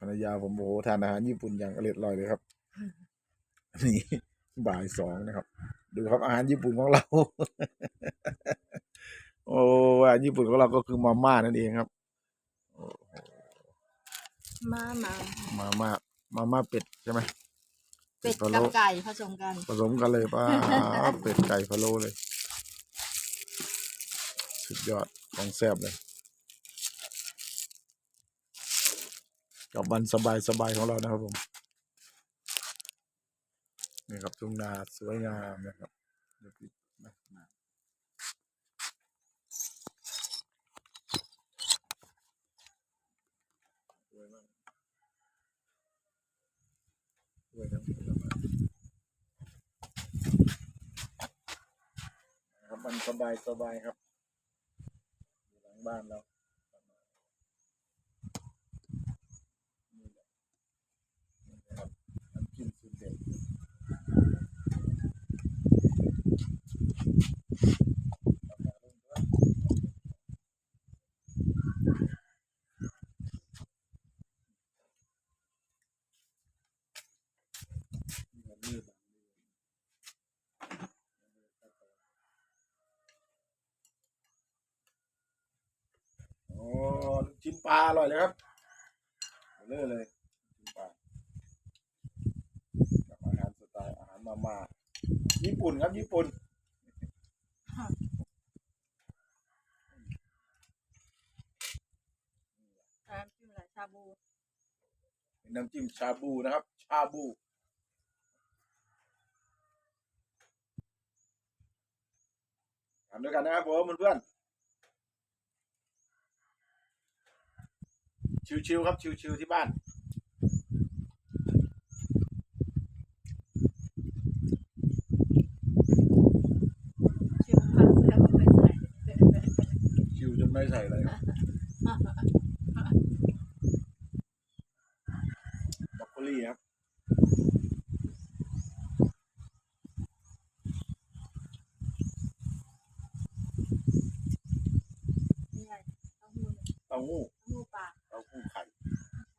ภรรยาผมโอ้โหทานอาหารญี่ปุ่นอย่างอร่อยอร่อยเลยครับ นี่บ่ายสองนะครับ ดูครับอาหารญี่ปุ่นของเรา โอ้อาหารญี่ปุ่นของเราก็คือมาม่านั่นเองครับมามามาม่ามาม่าเป็ดใช่ไหมเป็ดพะกัโล้บไก่ผสมกัน ผสมกันเลยป้าเป็ดไก่พะโล้เลย สุดยอดของแซ่บเลย กับวันสบายสบายๆของเรานะครับผมนี่ครับทุ่งนาสวยงามนะครับเดี๋ยวพี่วยทั้งสวยนะครับวันสบายสบายๆครับ อยู่หลังบ้านเรา นี่แหละนี่นะครับน้ำจิ้มสูตรเด็ดนี่มันมืดอะโอ้ลูก ชิ้นปลาอร่อยเลยครับเบลอเลยกินปลากับอาหารสไตล์อาหารมาม่าญี่ปุ่นครับญี่ปุ่นน้ำจิ้มอะไรชาบูเป็นน้ำจิ้มชาบูนะครับ ชาบูทำด้วยกันนะครับผมเพื่อนๆ ชิวๆครับชิวๆที่บ้าน ชิมผัดแล้วก็ไปใส่ชิวจนไม่ใส่อะไรครับบรอกโคลีครับนี่ไงเต้าหู้เต้าหู้ เต้าหู้ปลา เต้าหู้ไข่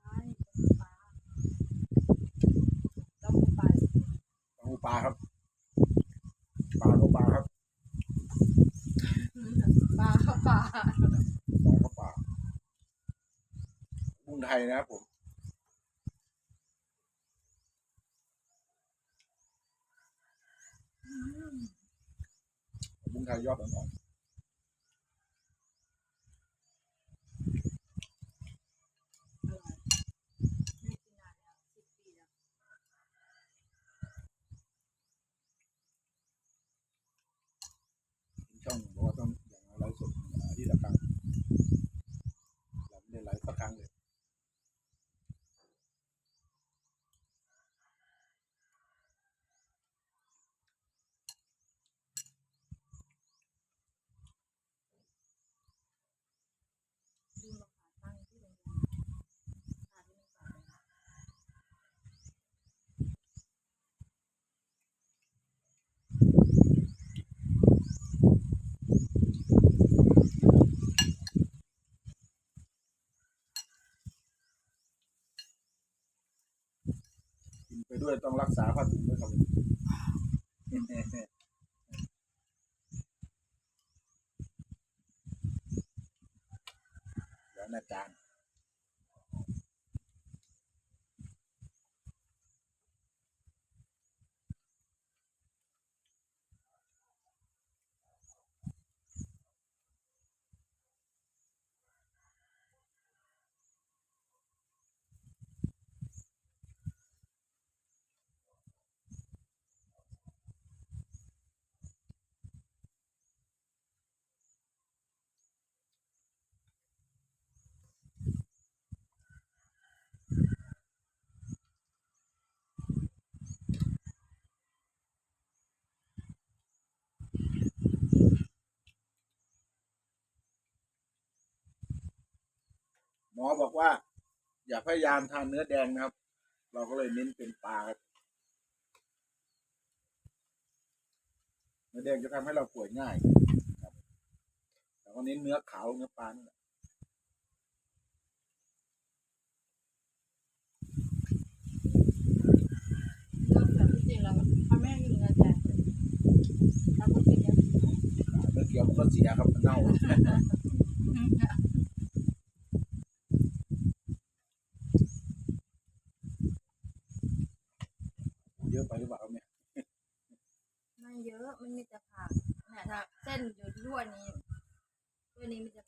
ใช่เต้าหู้ปลาเต้าหู้ปลา เต้าหู้ปลาครับ ปลาก็ปลาครับ ปลาเข้า ปลาปลาก็ปลาบุ้งไทยนะครับผม บุ้งไทยยอดอ่อนอร่อยไม่กินนานแล้วสิบปีแล้ว ๆช่องบอกว่าต้องอย่างไรสดอาที่ละครั้งเรา ไม่ได้ไลฟ์สักครั้งเลย ดูมาขาตั้งที่โรงแรมขาที่มันขาเลย กินไป ด้วยต้องรักษาผ้าถุงด้วยครับเดี๋ยวนะจารย์ อบอกว่า อย่าพยายามทานเนื้อแดงนะครับ เราก็เลยเน้นเป็นปลาเนื้อแดงจะทำให้เราป่วยง่ายครับแต่ก็เน้นเนื้อขาวเนื้อปลานี่แหละเกี่ยวกันก็เสียครับเน่า อะไปหรือเปล่าเนี่ยไม่เยอะมันมีแต่ผักเนี่ยถ้าเส้นอยู่ทั่วนี้ด้วนี้มีแต่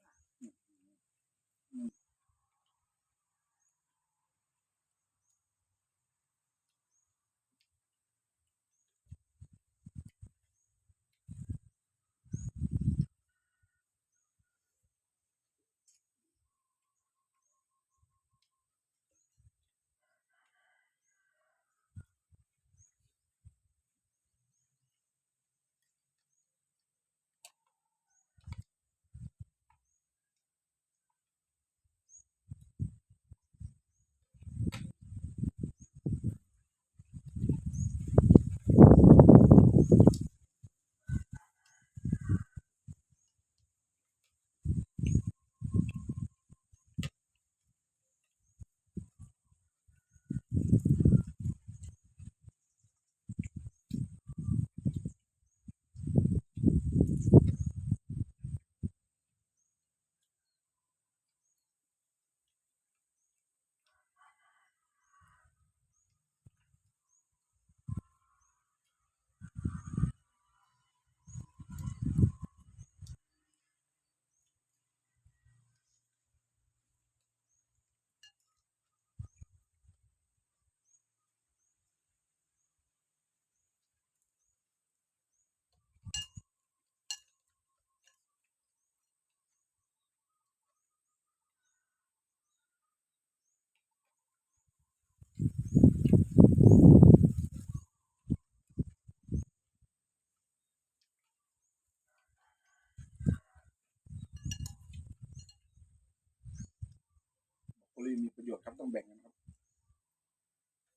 มีประโยชน์ครับต้องแบ่งกันครับ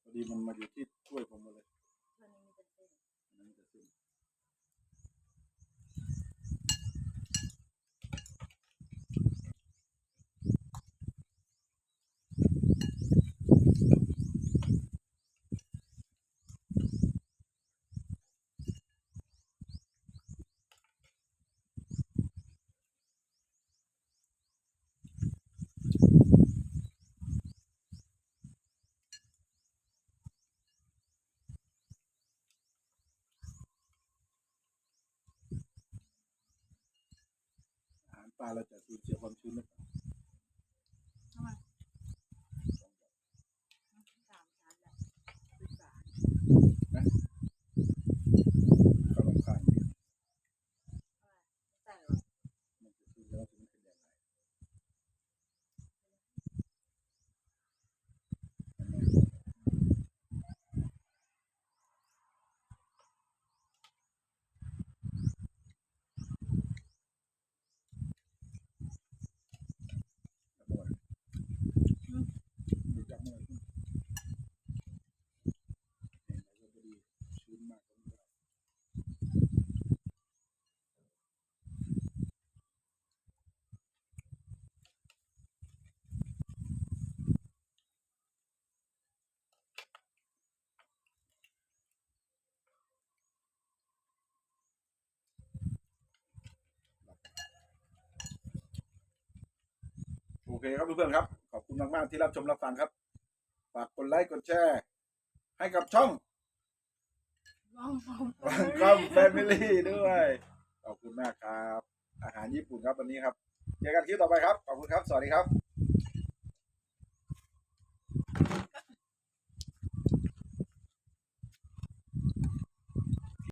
พอดีมันมาอยู่ที่ถ้วยผมหมดเลย ตัวนี้มีแต่เส้น อันนั้นจะซึ่งอาหาร ปลาเราจะสูญเสียความชื้นหรือเปล่า คครับเพื่อนๆครับ ขอบคุณมากๆที่รับชมรับฟังครับ ฝากกดไลค์กดแชร์ ให้กับช่องว่างคำว่างคำแฟมิลี่ด้วย ขอบคุณมากครับ อาหารญี่ปุ่นครับวันนี้ครับ เจอกันคลิปต่อไปครับ ขอบคุณครับ สวัสดีครับ